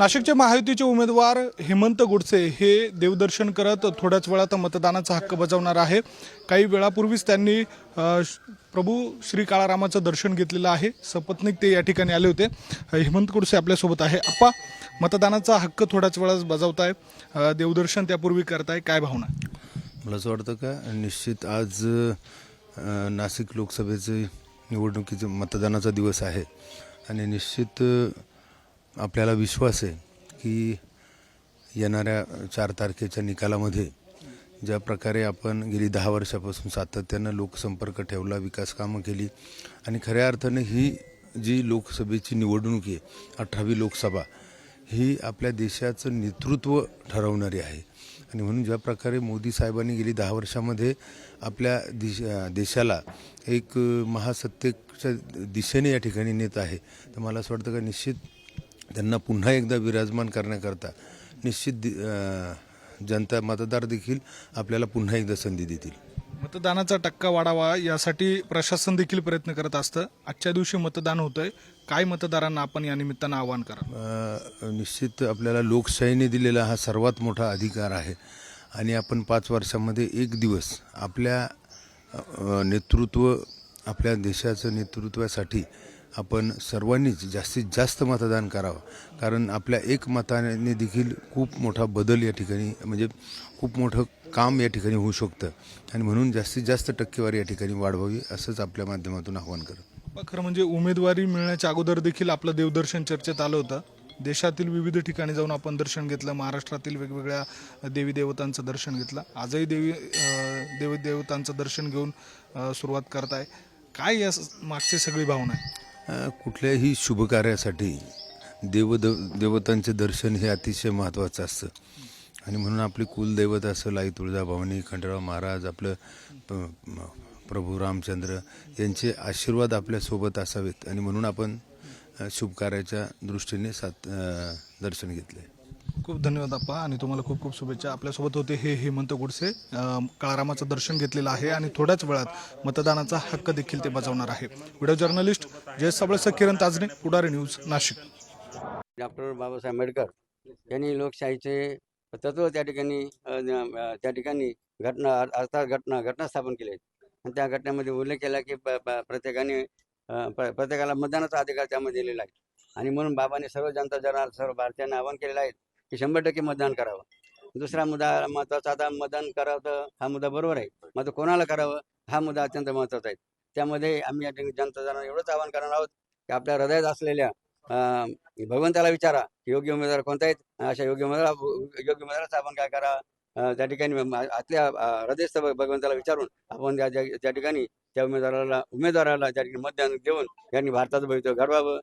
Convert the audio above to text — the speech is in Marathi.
नाशिकचे महायुतीचे उमेदवार हेमंत गोडसे हे देवदर्शन करत थोड्याच वेळात मतदानाचा हक्क बजावणार आहे. काही वेळापूर्वीच त्यांनी श- प्रभू श्री काळारामाचं दर्शन घेतलेलं आहे. सपत्निक ते या ठिकाणी आले होते. हेमंत गोडसे आपल्यासोबत आहे. आप्पा मतदानाचा हक्क थोड्याच वेळात बजावताय. देवदर्शन त्यापूर्वी करताय. काय भावना मला असं वाटतं का निश्चित आज नाशिक लोकसभेचे निवडणुकीचे मतदानाचा दिवस आहे. आणि निश्चित आपल्याला विश्वास आहे की येणाऱ्या चार तारखेच्या निकालामध्ये ज्या प्रकारे आपण गेली दहा वर्षापासून सातत्यानं लोकसंपर्क ठेवला विकास कामं केली आणि खऱ्या अर्थानं ही जी लोकसभेची निवडणूक आहे अठरावी लोकसभा ही आपल्या देशाचं नेतृत्व ठरवणारी आहे. आणि म्हणून ज्या प्रकारे मोदी साहेबांनी गेली दहा वर्षामध्ये आपल्या दिश देशाला एक महासत्तेच्या दिशेने या ठिकाणी नेत आहे तर मला असं वाटतं का निश्चित त्यांना पुन्हा एकदा विराजमान करण्याकरता निश्चित जनता मतदार देखील आपल्याला पुन्हा एकदा संधी देतील. मतदानाचा टक्का वाढावा यासाठी प्रशासन देखील प्रयत्न करत असतं. आजच्या दिवशी मतदान होतंय. काय मतदारांना आपण या निमित्तानं आवाहन करा निश्चित आपल्याला लोकशाहीने दिलेला हा सर्वात मोठा अधिकार आहे. आणि आपण पाच वर्षामध्ये एक दिवस आपल्या नेतृत्व आपल्या देशाचं नेतृत्वासाठी आपण सर्वांनीच जास्तीत जास्त मतदान करावं. कारण आपल्या एक मताने देखील खूप मोठा बदल या ठिकाणी म्हणजे खूप मोठं काम या ठिकाणी होऊ शकतं. आणि म्हणून जास्तीत जास्त टक्केवारी या ठिकाणी वाढवावी असंच आपल्या माध्यमातून आव्हान करत. खरं म्हणजे उमेदवारी मिळण्याच्या अगोदर देखील आपलं देवदर्शन चर्चेत आलं होतं. देशातील विविध ठिकाणी जाऊन आपण दर्शन घेतलं महाराष्ट्रातील वेगवेगळ्या देवी देवतांचं दर्शन घेतलं. आजही देवी देवी देवतांचं दर्शन घेऊन सुरुवात करताय. काय या स- मागची सगळी भावना आहे? कुठल्याही शुभकार्यासाठी कार्यासाठी देव देवतांचे दर्शन हे अतिशय महत्त्वाचं असतं. आणि म्हणून आपली कुलदैवत असं आई तुळजाभवानी खंडराव महाराज आपलं प- प्रभू रामचंद्र यांचे आशीर्वाद आपल्यासोबत असावेत. आणि म्हणून आपण शुभकार्याच्या दृष्टीने सात दर्शन घेतले खूप धन्यवाद आप्पा आणि तुम्हाला खूप खूप शुभेच्छा. आपल्यासोबत होते हे हेमंत गोडसे. काळारामाचं दर्शन घेतलेलं आहे आणि थोड्याच वेळात मतदानाचा हक्क देखील ते बजावणार आहे. व्हिडिओ जर्नलिस्ट जय सबळसह किरण ताजने पुढारी न्यूज नाशिक. डॉक्टर बाबासाहेब आंबेडकर यांनी लोकशाहीचे तत्व त्या ठिकाणी त्या ठिकाणी घटना अर्थात घटना घटना स्थापन केली आणि त्या घटनेमध्ये उल्लेख केला की प्रत्येकाने प्रत्येकाला मतदानाचा अधिकार त्यामध्ये दिलेला आहे. आणि म्हणून बाबांनी सर्व जनता जनार सर्व भारतीयांना आवाहन केलेलं आहे की शंभर टक्के मतदान करावं. दुसरा मुद्दा महत्त्वाचा आता मतदान करावं तर हा मुद्दा बरोबर आहे. मात्र कोणाला करावं? हा मुद्दा अत्यंत महत्त्वाचा आहे. त्यामध्ये आम्ही या ठिकाणी जनता एवढंच आवाहन करणार आहोत की आपल्या हृदयात असलेल्या अं, भगवंताला विचारा योग्य उमेदवार कोणता आहेत? अशा योग्य उमेदवार योग्य उमेदवाराचं आपण काय करा? त्या ठिकाणी आतल्या हृदयस्थ भगवंताला विचारून आपण त्या त्या ठिकाणी त्या उमेदवाराला उमेदवाराला त्या ठिकाणी मतदान देऊन यांनी भारताचं भवितव्य घडवावं.